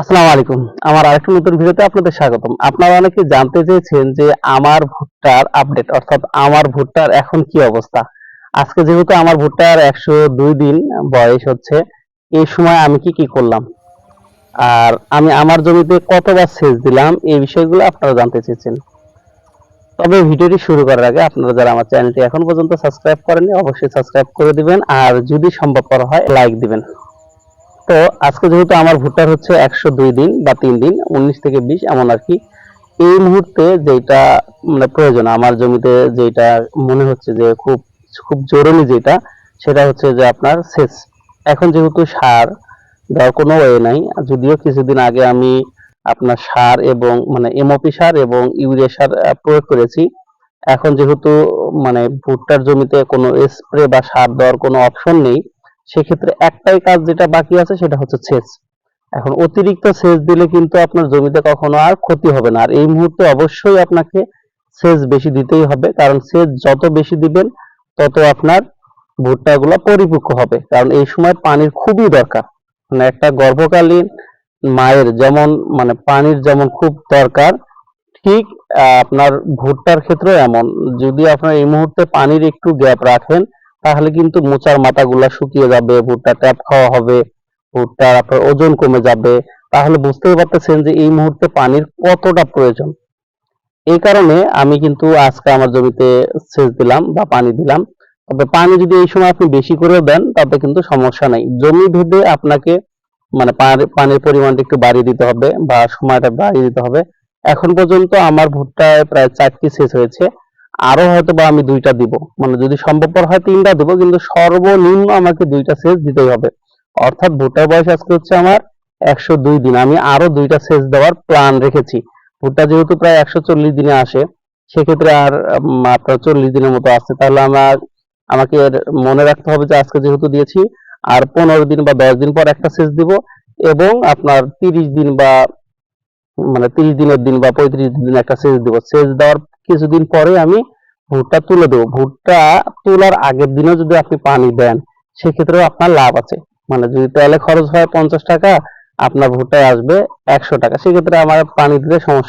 আসসালামু আলাইকুম। আমার আরেকটা নতুন ভিডিওতে আপনাদের স্বাগতম। আপনারা অনেকে জানতে চেয়েছেন যে আমার ভুট্টার আপডেট, অর্থাৎ আমার ভুট্টার এখন কি অবস্থা? আজকে যেহেতু আমার ভুট্টার একশো দুই দিন বয়স হচ্ছে, এই সময় আমি কি কি করলাম? আর আমি আমার জমিতে কতবার সেচ দিলাম, এই বিষয়গুলো আপনারা জানতে চেয়েছেন। তবে ভিডিওটি শুরু করার আগে আপনারা যারা আমার চ্যানেলটি এখন পর্যন্ত সাবস্ক্রাইব করেননি, অবশ্যই সাবস্ক্রাইব করে দিবেন, আর যদি সম্ভবপর হয়, লাইক দিবেন। তো আজকে যেহেতু আমার ভুট্টার হচ্ছে একশো দুই দিন বা তিন দিন, উনিশ থেকে বিশ, এমন আর কি, এই মুহূর্তে যেটা মানে প্রয়োজন, আমার জমিতে যেটা মনে হচ্ছে যে খুব খুব জরুরি যেটা সেটা হচ্ছে যে আপনার সেচ। এখন যেহেতু সার দেওয়ার কোনো ওয়ে নাই, যদিও কিছুদিন আগে আমি আপনার সার এবং মানে এমওপি সার এবং ইউরিয়া সার প্রয়োগ করেছি। এখন যেহেতু মানে ভুট্টার জমিতে কোনো স্প্রে বা সার দেওয়ার কোনো অপশন নেই সেক্ষেত্রে একটাই কাজ যেটা বাকি আছে সেটা হচ্ছে সেচ। এখন অতিরিক্ত সেচ দিলে কিন্তু আপনার জমিতে কখনো আর ক্ষতি হবে না। আর এই মুহূর্তে অবশ্যই আপনাকে সেচ বেশি দিতেই হবে, কারণ সেচ যত বেশি দিবেন, তত আপনার ভুট্টাগুলো পরিপক্ক হবে। কারণ এই সময় পানির খুবই দরকার। মানে একটা গর্ভকালীন মায়ের যেমন মানে পানির যেমন খুব দরকার, ঠিক আপনার ভুট্টার ক্ষেত্রে এমন। যদি আপনার এই মুহূর্তে পানির একটু গ্যাপ রাখেন তাহলে কিন্তু মোচার মাথাগুলা শুকিয়ে যাবে, ভুট্টা ট্যাপ খাওয়া হবে ভুট্টার আপনার ওজন কমে যাবে। তাহলে বুঝতেই পারতেছেন যে এই মুহূর্তে পানির কতটা প্রয়োজন। এই কারণে আমি কিন্তু আজকে আমার জমিতে সেচ দিলাম বা পানি দিলাম। তবে পানি যদি এই সময় আপনি বেশি করে দেন, তাতে কিন্তু সমস্যা নাই। জমি ভেদে আপনাকে মানে পানি- পানির পরিমাণটা একটু বাড়িয়ে দিতে হবে বা সময়টা বাড়িয়ে দিতে হবে। এখন পর্যন্ত আমার ভুট্টায় প্রায় চারটি সেচ হয়েছে। আরও হয়তো বা আমি দুইটা দিব। মানে যদি সম্ভবপর হয় তিনটা দিব, কিন্তু সর্বনিম্ন আমাকে দুইটা সেচ দিতেই হবে। অর্থাৎ ভুট্টার বয়স আজকে হচ্ছে আমার একশো দুই দিন। আমি আরও দুইটা সেচ দেওয়ার প্ল্যান রেখেছি। ভুট্টা যেহেতু প্রায় একশো চল্লিশ দিনে আসে, সেক্ষেত্রে আর আপনার চল্লিশ দিনের মতো আছে। তাহলে আমার, আমাকে মনে রাখতে হবে যে আজকে যেহেতু দিয়েছি, আর পনেরো দিন বা দশ দিন পর একটা সেচ দিব, এবং আপনার তিরিশ দিন বা মানে তিরিশ দিনের দিন বা পঁয়ত্রিশ দিন একটা সেচ দেবো। সেচ দেওয়ার কিছুদিন পরে আমি ভুট্টা তুলে দেবো। ভুট্টা তোলার আগের দিনও যদি আপনি পানি দেন, সেক্ষেত্রেও আপনার লাভ আছে। মানে যদি তেলে খরচ হয় পঞ্চাশ টাকা, আপনার ভুট্টায় আসবে একশো টাকা। সেক্ষেত্রে আমার পানি দিতে সমস্যা